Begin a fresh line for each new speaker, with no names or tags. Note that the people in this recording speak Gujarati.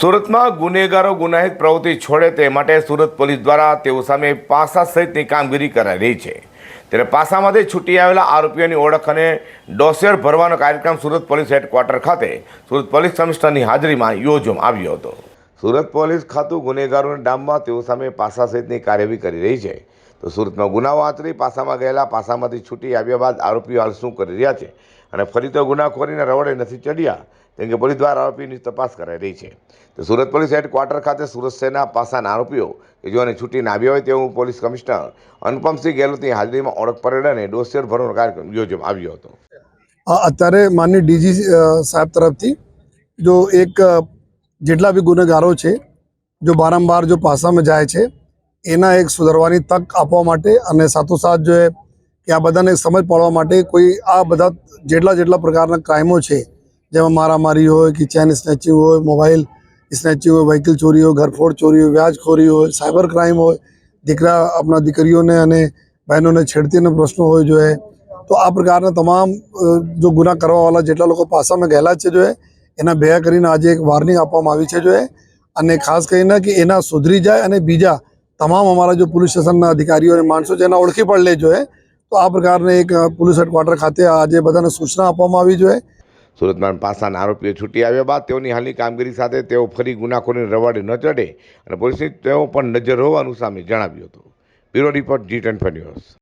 સુરતમાં ગુનેગારો ગુનાહિત પ્રવૃત્તિ છોડે તે માટે સુરત પોલીસ દ્વારા તેઓ સામે પાસા સહિતની કામગીરી કરાઈ રહી છે. ત્યારે પાસામાંથી છૂટી આવેલા આરોપીઓની ઓળખ અને ડોસિયર ભરવાનો કાર્યક્રમ સુરત પોલીસ હેડક્વાર્ટર ખાતે સુરત પોલીસ કમિશનરની હાજરીમાં યોજવામાં આવ્યો હતો. સુરત પોલીસ ખાતું ગુનેગારોને ડામવા તેઓ સામે પાસા સહિતની કાર્યવાહી કરી રહી છે. તો સુરતમાં ગુનાઓ આચરી પાસામાં ગયેલા પાસામાંથી છૂટી આવ્યા બાદ આરોપીઓ હાલ શું કરી રહ્યા છે? અને ફરી તો ગુનાખોરીના રવડે નથી ચડ્યા, કેમ કે પોલીસ દ્વારા આરોપીની તપાસ કરાઈ રહી છે. તો સુરત પોલીસ હેડક્વાર્ટર ખાતે સુરત શહેરના પાસાના આરોપીઓ કે જેઓને છૂટીને આવ્યા હોય તેવું પોલીસ કમિશનર અનુપમસિંહ ગેહલોતની હાજરીમાં ઓળખ પરેડ અને ડોસિયર ભરવાનો કાર્યક્રમ યોજવામાં આવ્યો હતો.
અત્યારે માનની ડીજી સાહેબ તરફથી જો એક જેટલા બી ગુનેગારો છે, જો વારંવાર જો પાસામાં જાય છે, એના એક સુધારવાની તક આપવા માટે અને સાથોસાથ જો કે આ બધાને સમજ પાડવા માટે કોઈ આ બધા જેટલા જેટલા પ્રકારના ક્રાઇમો છે, જેમાં મારામારી હોય કે ચેન સ્નેચિંગ હોય, મોબાઈલ સ્નેચિંગ હોય, વ્હીકલ ચોરી હોય, ઘરફોડ ચોરી હોય, વ્યાજખોરી હોય, સાયબર ક્રાઇમ હોય, દીકરા આપણા દીકરીઓને અને બહેનોને છેડતીનો પ્રશ્નો હોય જો તો આ પ્રકારના તમામ જો ગુના કરવાવાળા જેટલા લોકો પાસામાં ગયેલા છે જો એના ભેગા કરીને આજે એક વાર્નિંગ આપવામાં આવી છે જો અને ખાસ કરીને કે એના સુધરી જાય અને બીજા તમામ અમારા જો પોલીસ સ્ટેશનના અધિકારીઓ અને માણસો છે એના ઓળખી પણ લે તો આ પ્રકારને એક પોલીસ હેડક્વાર્ટર ખાતે આજે બધાને સૂચના આપવામાં આવી જોઈએ
સુરતમાં પાસાના આરોપીઓ છૂટી આવ્યા બાદ તેઓની હાલની કામગીરી સાથે તેઓ ફરી ગુનાખોરની રવાડે ન ચડે અને પોલીસની તેઓ પણ નજર હોવાનું સામે જણાવ્યું હતું. Bureau report G ten news.